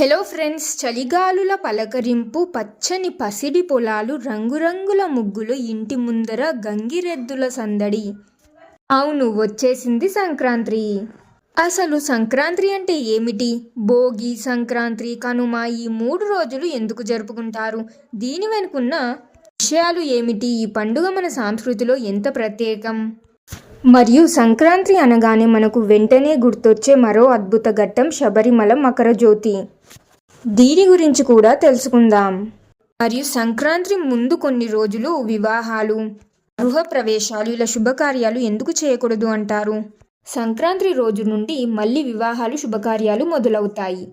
Hello friends చలిగాలుల పలకరింపు పచ్చని పసిడి పొలాలు రంగురంగుల ముగ్గులు ఇంటి ముందర గంగిరెద్దుల సందడి. అవును వచ్చేసింది సంక్రాంతి. అసలు సంక్రాంతి అంటే ఏమిటి? భోగి సంక్రాంతి కనుమ ఈ మూడు రోజులు ఎందుకు జరుపుకుంటారు? దీని వెనుకున్న విషయాలు ఏమిటి? ఈ పండుగ మన సంస్కృతిలో ఎంత ప్రత్యేకం? మరియు సంక్రాంతి అనగానే మనకు వెంటనే గుర్తొచ్చే మరో అద్భుత ఘట్టం శబరిమల మకర జ్యోతి. దీని గురించి కూడా తెలుసుకుందాం. మరియు సంక్రాంతి ముందు కొన్ని రోజులు వివాహాలు గృహ ప్రవేశాలు ఇలా శుభకార్యాలు ఎందుకు చేయకూడదు అంటారు? సంక్రాంతి రోజు నుండి మళ్ళీ వివాహాలు శుభకార్యాలు మొదలవుతాయి.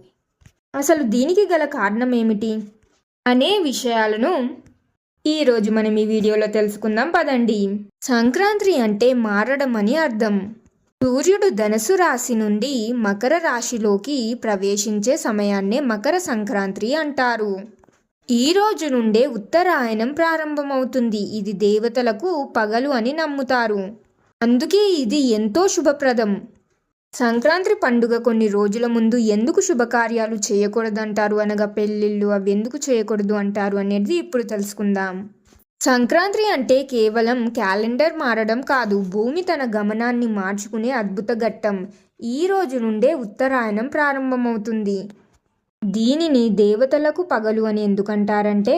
అసలు దీనికి గల కారణం ఏమిటి? అనే విషయాలను ఈ రోజు మనం ఈ వీడియోలో తెలుసుకుందాం పదండి. సంక్రాంతి అంటే మారడం అని అర్థం. సూర్యుడు ధనుసు రాశి నుండి మకర రాశిలోకి ప్రవేశించే సమయాన్నే మకర సంక్రాంతి అంటారు. ఈ రోజు నుండే ఉత్తరాయణం ప్రారంభమవుతుంది. ఇది దేవతలకు పగలు అని నమ్ముతారు. అందుకే ఇది ఎంతో శుభప్రదం. సంక్రాంతి పండుగ కొన్ని రోజుల ముందు ఎందుకు శుభకార్యాలు చేయకూడదంటారు అనగా పెళ్ళిళ్ళు అవి ఎందుకు చేయకూడదు అంటారు అనేది ఇప్పుడు తెలుసుకుందాం. సంక్రాంతి అంటే కేవలం క్యాలెండర్ మారడం కాదు భూమి తన గమనాన్ని మార్చుకునే అద్భుత ఘట్టం. ఈ రోజు నుండే ఉత్తరాయణం ప్రారంభమవుతుంది. దీనిని దేవతలకు పగలు అని ఎందుకంటారంటే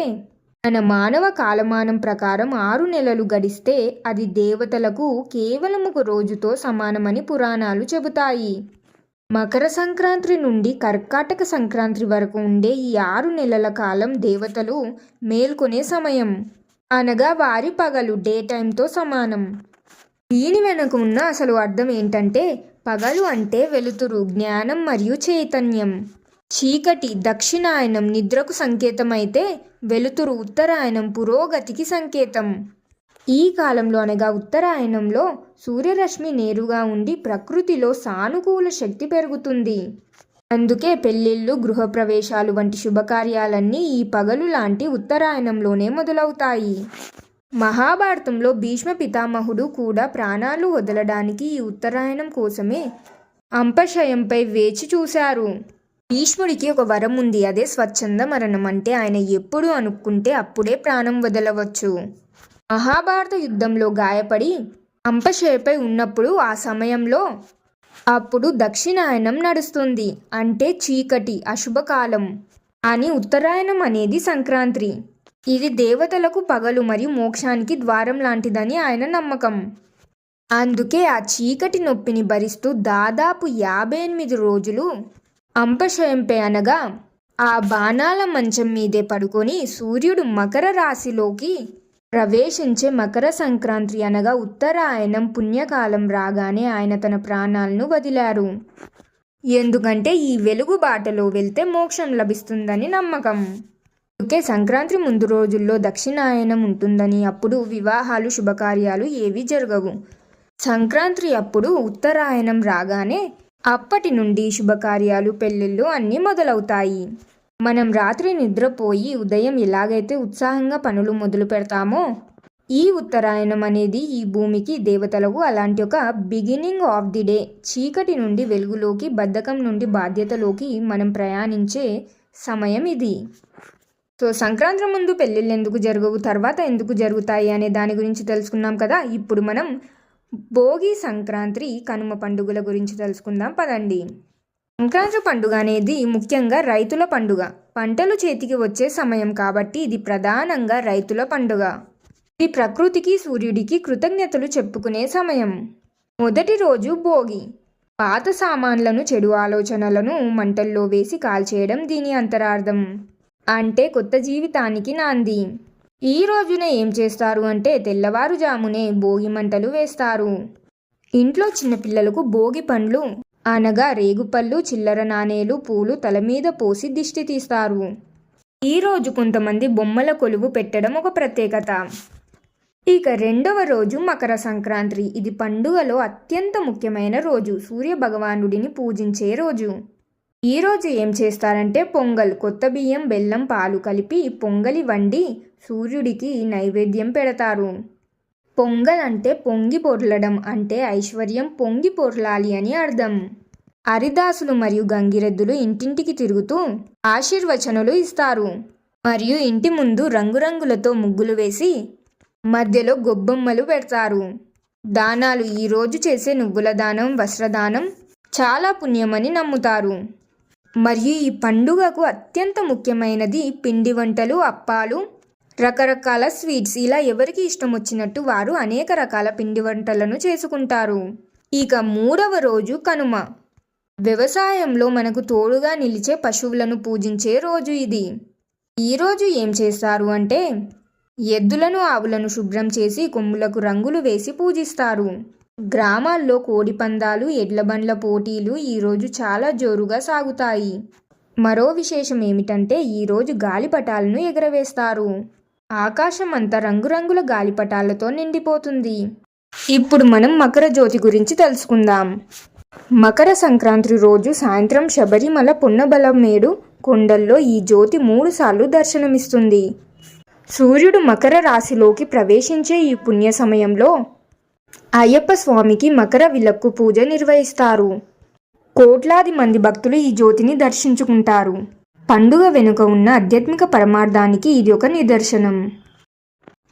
మన మానవ కాలమానం ప్రకారం ఆరు నెలలు గడిస్తే అది దేవతలకు కేవలం ఒక రోజుతో సమానమని పురాణాలు చెబుతాయి. మకర సంక్రాంతి నుండి కర్కాటక సంక్రాంతి వరకు ఉండే ఈ ఆరు నెలల కాలం దేవతలు మేల్కొనే సమయం. అనగా వారి పగలు డే టైంతో సమానం. దీని వెనుక ఉన్న అసలు అర్థం ఏంటంటే పగలు అంటే వెలుతురు జ్ఞానం మరియు చైతన్యం. చీకటి దక్షిణాయనం నిద్రకు సంకేతమైతే వెలుతురు ఉత్తరాయణం పురోగతికి సంకేతం. ఈ కాలంలో అనగా ఉత్తరాయణంలో సూర్యరశ్మి నేరుగా ఉండి ప్రకృతిలో సానుకూల శక్తి పెరుగుతుంది. అందుకే పెళ్ళిళ్ళు గృహప్రవేశాలు వంటి శుభకార్యాలన్నీ ఈ పగలు లాంటి ఉత్తరాయణంలోనే మొదలవుతాయి. మహాభారతంలో భీష్మ పితామహుడు కూడా ప్రాణాలు వదలడానికి ఈ ఉత్తరాయణం కోసమే అంపశయంపై వేచి చూశారు. భీష్ముడికి ఒక వరం ఉంది. అదే స్వచ్ఛంద మరణం అంటే ఆయన ఎప్పుడు అనుకుంటే అప్పుడే ప్రాణం వదలవచ్చు. మహాభారత యుద్ధంలో గాయపడి అంపశయపై ఉన్నప్పుడు ఆ సమయంలో అప్పుడు దక్షిణాయనం నడుస్తుంది. అంటే చీకటి అశుభకాలం అని ఉత్తరాయణం అనేది సంక్రాంతి. ఇది దేవతలకు పగలు మరియు మోక్షానికి ద్వారం లాంటిదని ఆయన నమ్మకం. అందుకే ఆ చీకటి నొప్పిని భరిస్తూ దాదాపు యాభై ఎనిమిది రోజులు అంపశయంపై అనగా ఆ బాణాల మంచం మీదే పడుకొని సూర్యుడు మకర రాశిలోకి ప్రవేశించే మకర సంక్రాంతి అనగా ఉత్తరాయణం పుణ్యకాలం రాగానే ఆయన తన ప్రాణాలను వదిలారు. ఎందుకంటే ఈ వెలుగు బాటలో వెళ్తే మోక్షం లభిస్తుందని నమ్మకం. ఓకే సంక్రాంతి ముందు రోజుల్లో దక్షిణాయనం ఉంటుందని అప్పుడు వివాహాలు శుభకార్యాలు ఏవి జరగవు. సంక్రాంతి అప్పుడు ఉత్తరాయణం రాగానే అప్పటి నుండి శుభకార్యాలు పెళ్ళిళ్ళు అన్నీ మొదలవుతాయి. మనం రాత్రి నిద్రపోయి ఉదయం ఎలాగైతే ఉత్సాహంగా పనులు మొదలు పెడతామో ఈ ఉత్తరాయణం అనేది ఈ భూమికి దేవతలకు అలాంటి ఒక బిగినింగ్ ఆఫ్ ది డే చీకటి నుండి వెలుగులోకి బద్ధకం నుండి బాధ్యతలోకి మనం ప్రయాణించే సమయం ఇది. సో సంక్రాంతి ముందు పెళ్ళిళ్ళు ఎందుకు జరగవు తర్వాత ఎందుకు జరుగుతాయి అనే దాని గురించి తెలుసుకున్నాం కదా ఇప్పుడు మనం భోగి సంక్రాంతి కనుమ పండుగల గురించి తెలుసుకుందాం పదండి. సంక్రాంతి పండుగ అనేది ముఖ్యంగా రైతుల పండుగ. పంటలు చేతికి వచ్చే సమయం కాబట్టి ఇది ప్రధానంగా రైతుల పండుగ. ఇది ప్రకృతికి సూర్యుడికి కృతజ్ఞతలు చెప్పుకునే సమయం. మొదటి రోజు భోగి. పాత సామాన్లను చెడు ఆలోచనలను మంటల్లో వేసి కాల్చేయడం దీని అంతరార్థం. అంటే కొత్త జీవితానికి నాంది. ఈ రోజున ఏం చేస్తారు అంటే తెల్లవారుజామునే భోగి మంటలు వేస్తారు. ఇంట్లో చిన్నపిల్లలకు భోగి పండ్లు అనగా రేగుపళ్ళు చిల్లర నాణేలు పూలు తల మీద పోసి దిష్టి తీస్తారు. ఈరోజు కొంతమంది బొమ్మల కొలువు పెట్టడం ఒక ప్రత్యేకత. ఇక రెండవ రోజు మకర సంక్రాంతి. ఇది పండుగలో అత్యంత ముఖ్యమైన రోజు. సూర్య భగవానుడిని పూజించే రోజు. ఈ రోజు ఏం చేస్తారంటే పొంగల్ కొత్త బియ్యం బెల్లం పాలు కలిపి పొంగలి వండి సూర్యుడికి నైవేద్యం పెడతారు. పొంగల్ అంటే పొంగి పొర్లడం అంటే ఐశ్వర్యం పొంగి పొర్లాలి అని అర్థం. హరిదాసులు మరియు గంగిరెద్దులు ఇంటింటికి తిరుగుతూ ఆశీర్వచనలు ఇస్తారు. మరియు ఇంటి ముందు రంగురంగులతో ముగ్గులు వేసి మధ్యలో గొబ్బొమ్మలు పెడతారు. దానాలు ఈరోజు చేసే నువ్వుల దానం వస్త్రదానం చాలా పుణ్యమని నమ్ముతారు. మరియు ఈ పండుగకు అత్యంత ముఖ్యమైనది పిండి వంటలు అప్పాలు రకరకాల స్వీట్స్ ఇలా ఎవరికి ఇష్టం వచ్చినట్టు వారు అనేక రకాల పిండి వంటలను చేసుకుంటారు. ఇక మూడవ రోజు కనుమ. వ్యవసాయంలో మనకు తోడుగా నిలిచే పశువులను పూజించే రోజు ఇది. ఈరోజు ఏం చేస్తారు అంటే ఎద్దులను ఆవులను శుభ్రం చేసి కొమ్ములకు రంగులు వేసి పూజిస్తారు. గ్రామాల్లో కోడి పందాలు ఎడ్ల బండ్ల పోటీలు ఈరోజు చాలా జోరుగా సాగుతాయి. మరో విశేషం ఏమిటంటే ఈరోజు గాలిపటాలను ఎగరవేస్తారు. ఆకాశమంతా రంగురంగుల గాలిపటాలతో నిండిపోతుంది. ఇప్పుడు మనం మకర జ్యోతి గురించి తెలుసుకుందాం. మకర సంక్రాంతి రోజు సాయంత్రం శబరిమల పున్నబలమేడు కొండల్లో ఈ జ్యోతి మూడుసార్లు దర్శనమిస్తుంది. సూర్యుడు మకర రాశిలోకి ప్రవేశించే ఈ పుణ్య సమయంలో అయ్యప్ప స్వామికి మకర విలక్కు పూజ నిర్వహిస్తారు. కోట్లాది మంది భక్తులు ఈ జ్యోతిని దర్శించుకుంటారు. పండుగ వెనుక ఉన్న ఆధ్యాత్మిక పరమార్థానికి ఇది ఒక నిదర్శనం.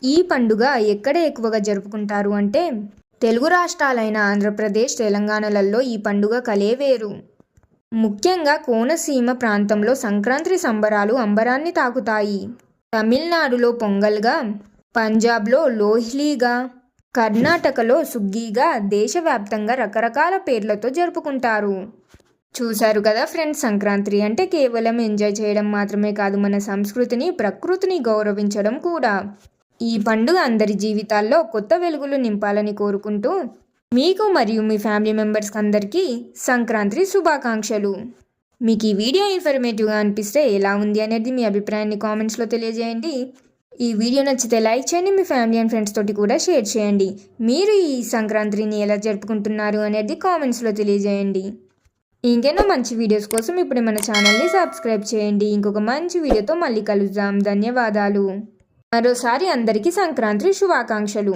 ఈ పండుగ ఎక్కడ ఎక్కువగా జరుపుకుంటారు అంటే తెలుగు రాష్ట్రాలైన ఆంధ్రప్రదేశ్ తెలంగాణలలో ఈ పండుగ కలే వేరు. ముఖ్యంగా కోనసీమ ప్రాంతంలో సంక్రాంతి సంబరాలు అంబరాన్ని తాకుతాయి. తమిళనాడులో పొంగల్గా పంజాబ్లో లోహ్లీగా కర్ణాటకలో సుగ్గీగా దేశవ్యాప్తంగా రకరకాల పేర్లతో జరుపుకుంటారు. చూశారు కదా ఫ్రెండ్స్ సంక్రాంతి. అంటే కేవలం ఎంజాయ్ చేయడం మాత్రమే కాదు మన సంస్కృతిని ప్రకృతిని గౌరవించడం కూడా. ఈ పండుగ అందరి జీవితాల్లో కొత్త వెలుగులు నింపాలని కోరుకుంటూ మీకు మరియు మీ ఫ్యామిలీ మెంబర్స్కి అందరికీ సంక్రాంతి శుభాకాంక్షలు. మీకు ఈ వీడియో ఇన్ఫర్మేటివ్గా అనిపిస్తే ఎలా ఉంది అనేది మీ అభిప్రాయాన్ని కామెంట్స్లో తెలియజేయండి. ఈ వీడియో నచ్చితే లైక్ చేయండి మీ ఫ్యామిలీ అండ్ ఫ్రెండ్స్ తోటి కూడా షేర్ చేయండి. మీరు ఈ సంక్రాంతిని ఎలా జరుపుకుంటున్నారు అనేది కామెంట్స్లో తెలియజేయండి. ఇంకెన్నో మంచి వీడియోస్ కోసం ఇప్పుడే మన ఛానల్ని సబ్స్క్రైబ్ చేయండి. ఇంకొక మంచి వీడియోతో మళ్ళీ కలుద్దాం. ధన్యవాదాలు. మరోసారి అందరికీ సంక్రాంతి శుభాకాంక్షలు.